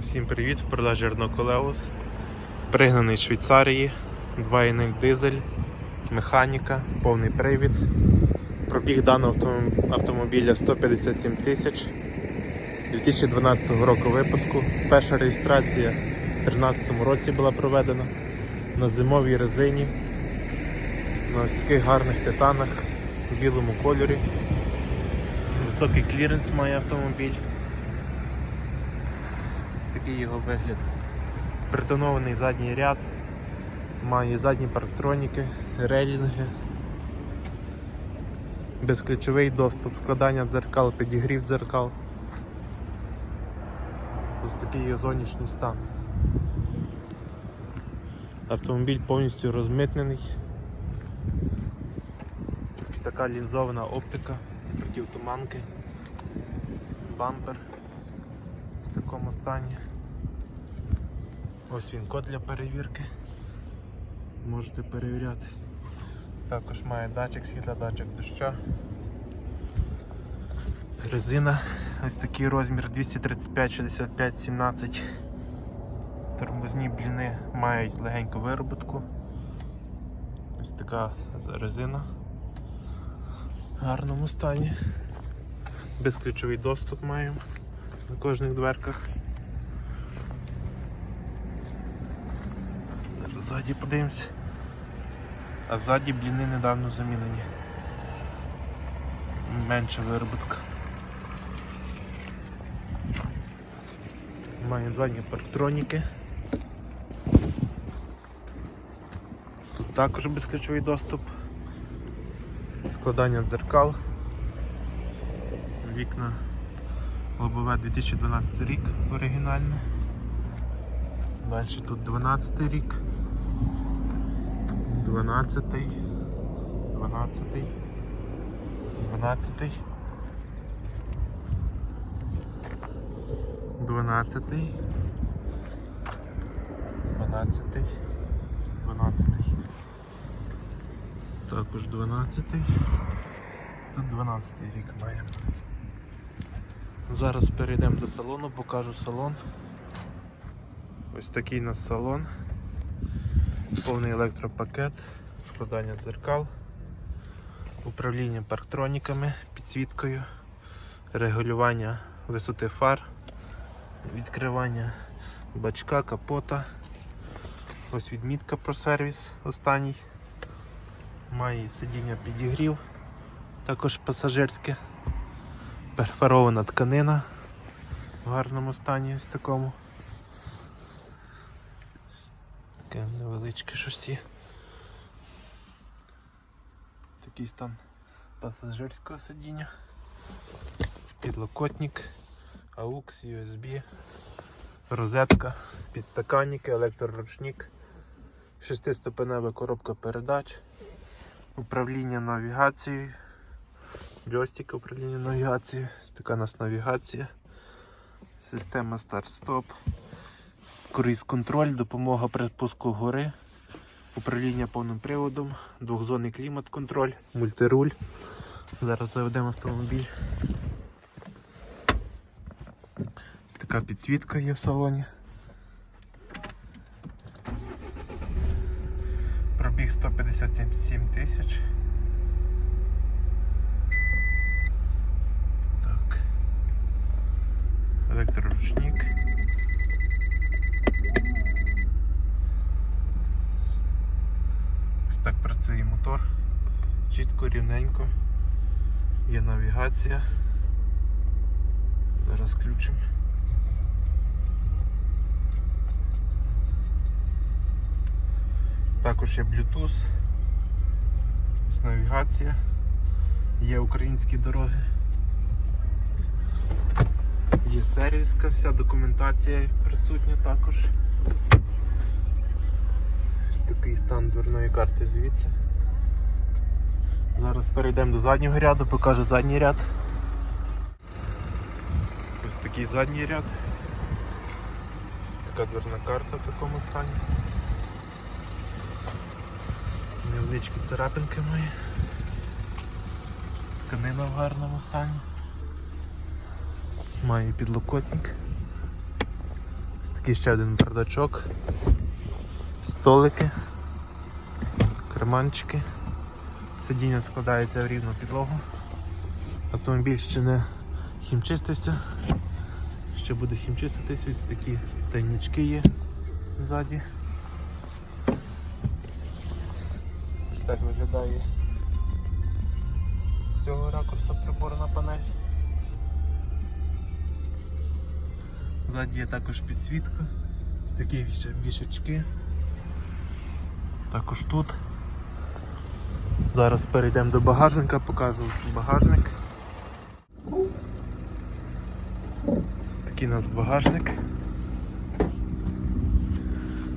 Усім привіт! В продажі Renault Coleos. Пригнаний Швейцарії, 2.0 дизель, механіка, повний привід. Пробіг даного автомобіля 157 тисяч 2012 року випуску. Перша реєстрація в 2013 році була проведена на зимовій резині. На ось таких гарних титанах в білому кольорі. Високий кліренс має автомобіль. Такий його вигляд. Притонований задній ряд, має задні парктроніки, рейлінги, безключовий доступ, складання дзеркал, підігрів дзеркал. Ось такий його зовнішній стан. Автомобіль повністю розмитнений. Ось така лінзована оптика, противтуманки, бампер в такому стані. Ось він код для перевірки. Можете перевіряти. Також має датчик світла, датчик доща. Резина ось такий розмір 235, 65, 17. Тормозні бліни мають легеньку вироботку. Ось така резина в гарному стані. Безключовий доступ маємо на кожних дверках. Зараз ззаді подивимося. А ззаді бліни недавно замінені. Менша вироботка. Маємо задні парктроніки. Тут також безключовий доступ. Складання дзеркал. Вікна лобове 2012 рік оригінальне. Далі тут 12 рік. 12, 12, 12, 12, 12, 12. Також 12. Тут 12 рік маємо. Зараз перейдемо до салону, покажу салон. Ось такий у нас салон. Повний електропакет, складання дзеркал, управління парктроніками, підсвіткою, регулювання висоти фар, відкривання бачка, капота. Ось відмітка про сервіс останній. Має сидіння підігрів, також пасажирське, перфорована тканина в гарному стані ось такому. Таке невеличке є. Такий стан пасажирського сидіння. Підлокотник, AUX, USB, розетка, підстаканники, електроручник, шестиступенева коробка передач, управління навігацією, джойстик управління навігацією, така у навігація, система старт-стоп. Круїз-контроль, допомога при спуску гори, управління повним приводом, двохзонний клімат-контроль, мультируль. Зараз заведемо автомобіль. Ось така підсвітка є в салоні. Пробіг 157 тисяч. Так. Електроручник. Ось так працює мотор. Чітко, рівненько. Є навігація. Зараз включимо. Також є Bluetooth. Ось навігація. Є українські дороги. Є сервіска, вся документація присутня також. Ось такий стан дверної карти звідси. Зараз перейдемо до заднього ряду, покажу задній ряд. Ось такий задній ряд. Ось така дверна карта в такому стані. Невеличкі царапинки мої. Тканина в гарному стані. Має підлокотник. такий ще один бардачок. Столики, карманчики. Сидіння складається в рівну підлогу. Автомобіль ще не хімчистився. Ще буде хімчиститись, ось такі тайнички є ззаді. Ось так виглядає з цього ракурсу приборна панель. Ззаді є також підсвітка, ось такі вішачки. Також тут. Зараз перейдемо до багажника, покажу багажник. Такий у нас багажник.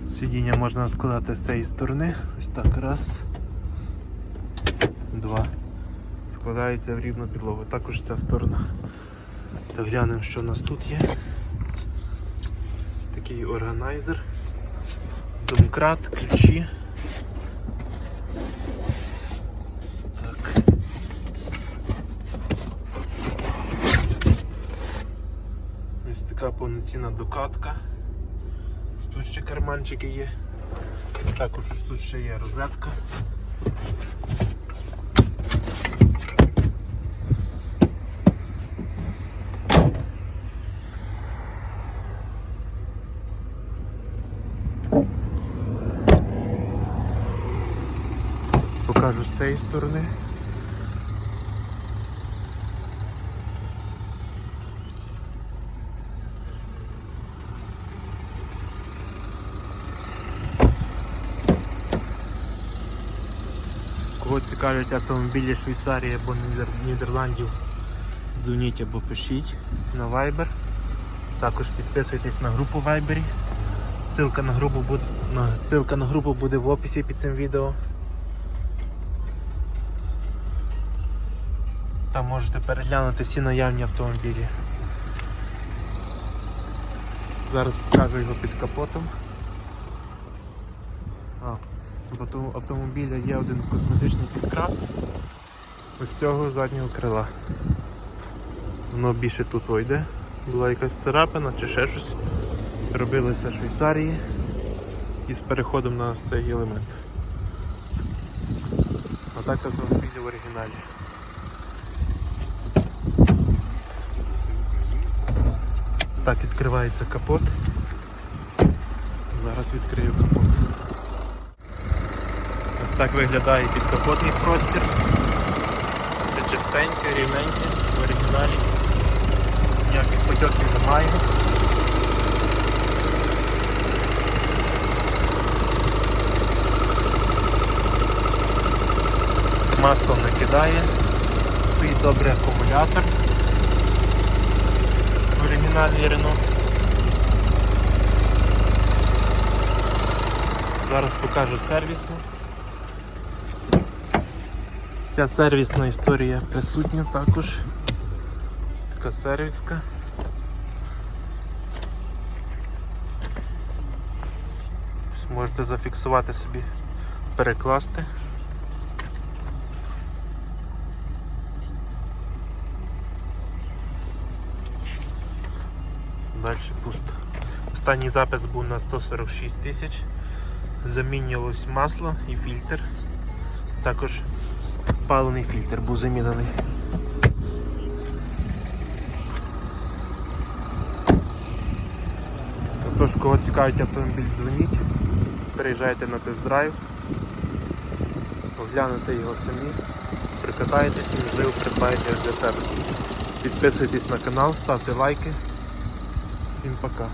Сидіння можна складати з цієї сторони. Ось так. Раз. Два. Складається в рівну підлогу. Також ця сторона. Так глянемо, що у нас тут є. Ось такий органайзер. Домкрат, ключі. Так. Ось така повноцінна докатка. Тут ще карманчики є. Також ось тут ще є розетка. Покажу з цієї сторони. Кого цікавлять автомобілі Швейцарії або Нідер- Нідерландів, дзвоніть або пишіть на Viber. Також підписуйтесь на групу Viber. Ссылка на групу буде, ссылка на групу буде в описі під цим відео. Там можете переглянути всі наявні автомобілі. Зараз покажу його під капотом. А, в автомобіля є один косметичний підкрас ось цього заднього крила. Воно більше тут ойде. Була якась царапина чи ще щось. Робилося в Швейцарії із переходом на цей елемент. А так автомобіль в оригіналі. Так відкривається капот. Зараз відкрию капот. Так виглядає підкапотний простір. Все чистеньке, рівненьке, в оригіналі. Ніяких потьоків немає. Масло не кидає. Стоїть добрий акумулятор. В оригіналі Renault. Зараз покажу сервісну. Вся сервісна історія присутня також. Така сервіска. Можете зафіксувати собі, перекласти. Далі пусто. Останній запис був на 146 тисяч. Замінювалось масло і фільтр. Також палений фільтр був замінений. Тож, кого цікавить автомобіль, дзвоніть, приїжджайте на тест-драйв, оглянете його самі, прикатаєтесь і можливо придбаєте для себе. Підписуйтесь на канал, ставте лайки. Всім пока.